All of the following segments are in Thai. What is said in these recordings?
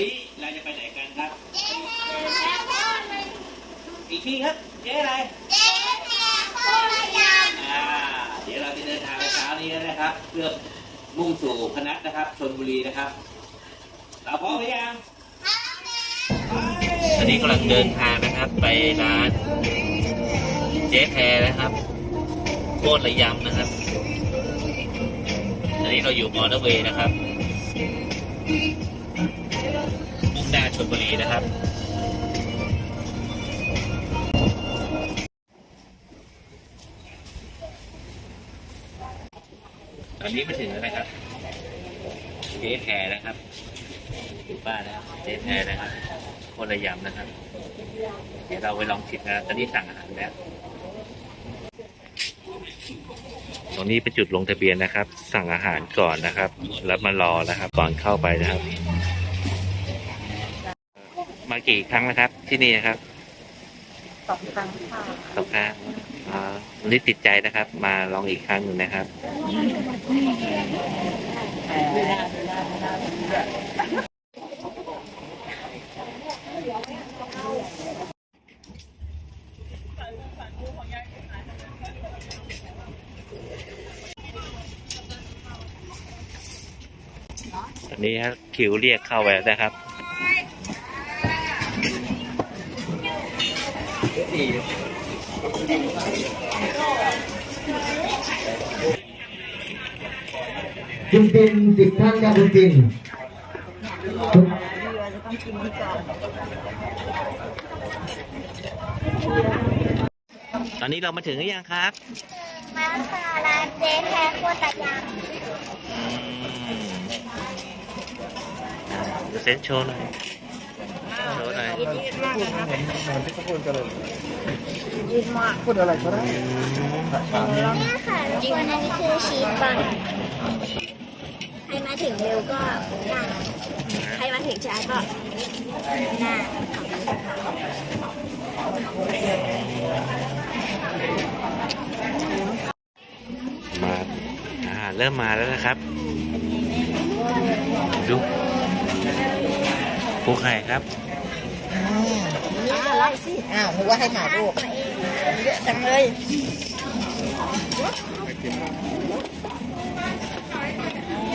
นี้เราจะไปไหนกันครับ อีกทีครับเจ๊อะไรเจ๊แพร่พ่อ่าเดี๋ยวเราจะเดินทางในเช้านี้นะครับ เพื่อมุ่งสู่คณะนะครับชนบุรีนะครับ เราพร้อมหรือยังตอนนี้กำลังเดินทางนะครับ ไปร้านเจ๊แพรนะครับโคตรระยำนะครับตอนนี้เราอยู่มอเตอร์เวย์นะครับ ชลบุรีนะครับตอนนี้มาถึงแล้วนะครับเจ๊แพรนะครับอยู่บ้านนะครับเจ๊แพรนะครับคนระยำนะครับ เดี๋ยวเราไปลองชิมนะตอนนี้สั่งอาหารแล้ว ตรงนี้เป็นจุดลงทะเบียนนะครับ สั่งอาหารก่อนนะครับ แล้วมารอนะครับ ก่อนเข้าไปนะครับ กี่ครั้งแล้วครับ ที่นี่นะครับสองครั้งค่ะสองครั้งอ่าวันนี้ติดใจนะครับ มาลองอีกครั้งหนึ่งนะครับตอนนี้ครับคิวเรียกเข้าไปแล้วนะครับ คุณปินสิบท่านครับคุณปินคุณตอนนี้เรามาถึงหรือยังครับมาค่ะร้านเจ๊แพรโคตรยอืมอ่าเดี๋ยวเซ็นโชว์หน่อยโชว์หน่อย ยืดมากพูดอะไรก็ได้เนี่ยค่ะทุกคนอันนี้คือชีสบอลใครมาถึงเร็วก็นั่งใครมาถึงช้าก็นั่งมาอ่าเริ่มมาแล้วนะครับ ดูปูไข่ครับ อ้าวไล่สิ อ้าวนึกว่าให้ถ่ายรูป เยอะจังเลย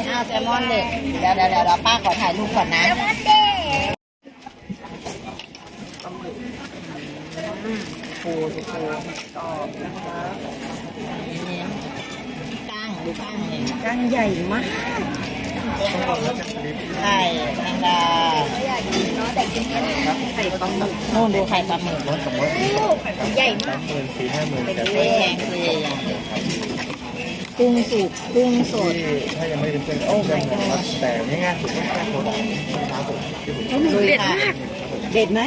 อ้าวแซลมอนเด็กเดี๋ยวเดี๋ยวเดี๋ยวป้าขอถ่ายรูปก่อนนะแล้วก็เด้ปูดูปูตอบนะคะนี่ก้างดูก้างนี่ก้างใหญ่มาก ไข่แมงดาอยากกินเนาะแต่กินไม่ได้ไข่ปลาหมึกนู่นดูไข่ปลาหมึกใหญ่มากเป็นเล็กเลยกุ้งสุกกุ้งสดถ้ายังไม่ได้เป็นโอ้ไม่แต่ง่ายๆสุดก็แค่โทรศัพท์ครับผมเด็ดมากเด็ดไหม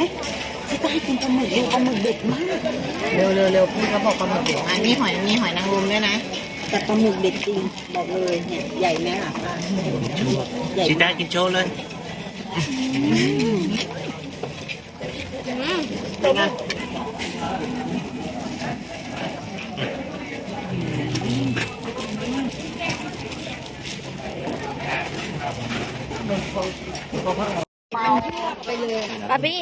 ที่ใต้กินปลาหมึกดูปลาหมึกเด็ดมาก เร็วเร็วเร็วพี่เขาบอกปลาหมึกเด็ดมากมีหอยมีหอยนางรมด้วยนะ แต่ปลาหมึกเด็ดจริงบอกเลยเนี่ยใหญ่ไหมล่ะป้าใหญ่ชิมาด้ากกินโชว์เลยเป็นไงไปเลยปาปี้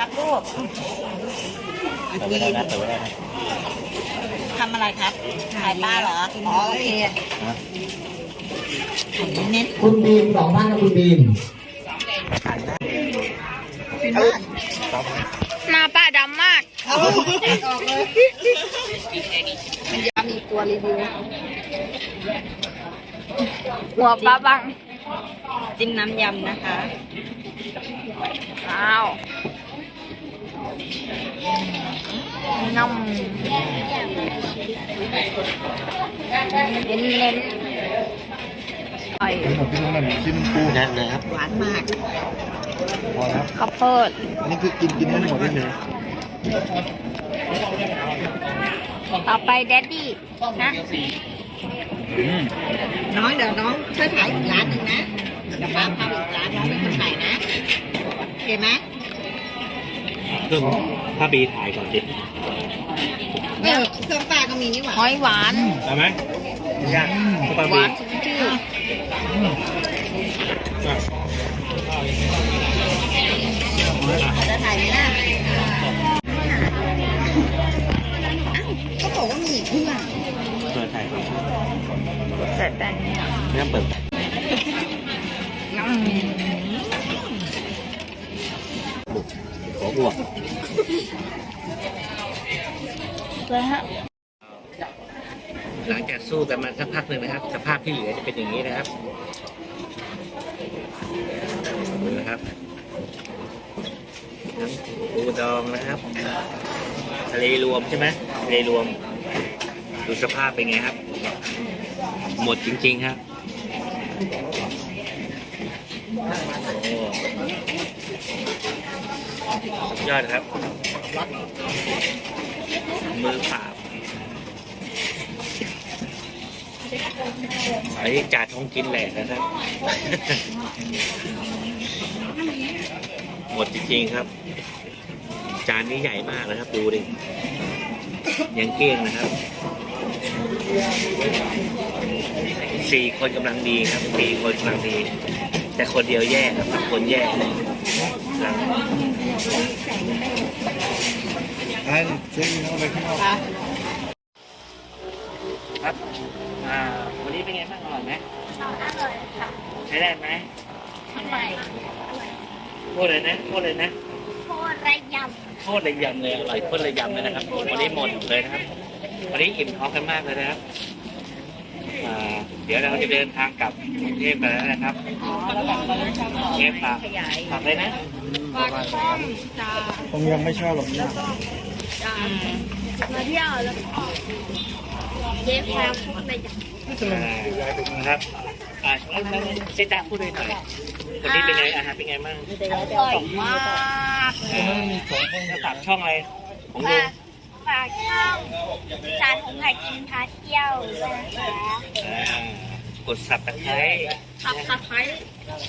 ครับลูกแต่เวลานะแต่เวลานะทำอะไรครับถ่ายป้าเหรอ อ๋อโอเคเน้นคุณบีมสองท่านครับคุณบีมหน้าป้าดำมากเอาออกเลยมันจะมีตัวรีวิวหัวปลาบัง จิ้มน้ำยำนะคะ อ้าว น้ำเน้นเน้นๆไอ้ผมพี่นุ่นกินปูนั่นนะครับหวานมากพอแล้วข้าวโพดอันนี้คือกินกินไม่หมดเลยต่อไปแดดดี้นะน้องเดี๋ยวน้องช่วยถ่ายอีกร้านหนึ่งนะเดี๋ยวป้าพาไปอีกร้านน้องเป็นคนถ่ายนะโอเคไหม เครื่องผ้าบีถ่ายก่อนสิเนี่ยเครื่องป้าก็มีนี่หว่าหอยหวานได้ไหมยากผ้าหบีวานสมชื่อจะถ่ายไหมล่ะก็บอกว่ามีเพื่อนเปิดถ่ายเสร็จแต่นี้ไม่ต้องเปิดบุกขอบวก แล้วฮะหลังจากสู้กันมาสักพักหนึ่งนะครับ สภาพที่เหลือจะเป็นอย่างนี้นะครับดูนะครับปูดองนะครับทะเลรวมใช่ไหมทะเลรวม ดูสภาพเป็นไงครับ หมดจริงๆครับโอ้ สุดยอดครับ มือปราบอันนี้จ่าทองกินแหลกนะครับ หมดจริงๆครับ จานนี้ใหญ่มากนะครับ ดูดิ ยังเกลี้ยงนะครับสี่คนกำลังดีครับสี่คนกำลังดี แต่คนเดียวแย่ครับสามคนแย่กำลังครับอ่าวันนี้เป็นไงบ้างอร่อยไหมอร่อยค่ะใช้ได้ไหมทำไมพูดเลยนะพูดเลยนะโคตรระยโคตรเลยยำเลยอร่อยโคตรเลยยำเลยนะครับวันนี้หมดเลยนะครับวันนี้อิ่มท้องกันมากเลยนะครับอ่าเดี๋ยวเราจะเดินทางกลับกรุงเทพกันแล้วนะครับอ๋อแล้วแบบเราชอบต่อเทพฝากขยายฝากเลยนะปลาช่อมจ้าผมยังไม่ชอบหรอกนะจ้าำมาเที่ยวแล้วก็เย็บแพงโคตรระยำอ่านะครับอ่าแล้วเซตาพูดเลยหน่อยวันนี้เป็นไงอาหารเป็นไงบ้างอร่อยมากอ่าแล้วฝากช่องอะไรของลุฝางกฝากช่องจานของไผ่กินพาเที่ยวด้วยนะคะอ่ากดสับตะไคร้ขับขับไผ่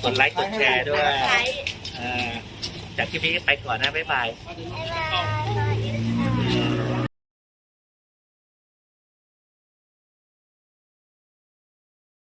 กดไลค์กดแชร์ด้วย ไผ่อ่าจากคลิปนี้ไปก่อนนะ บ๊ายบาย บ๊ายบาย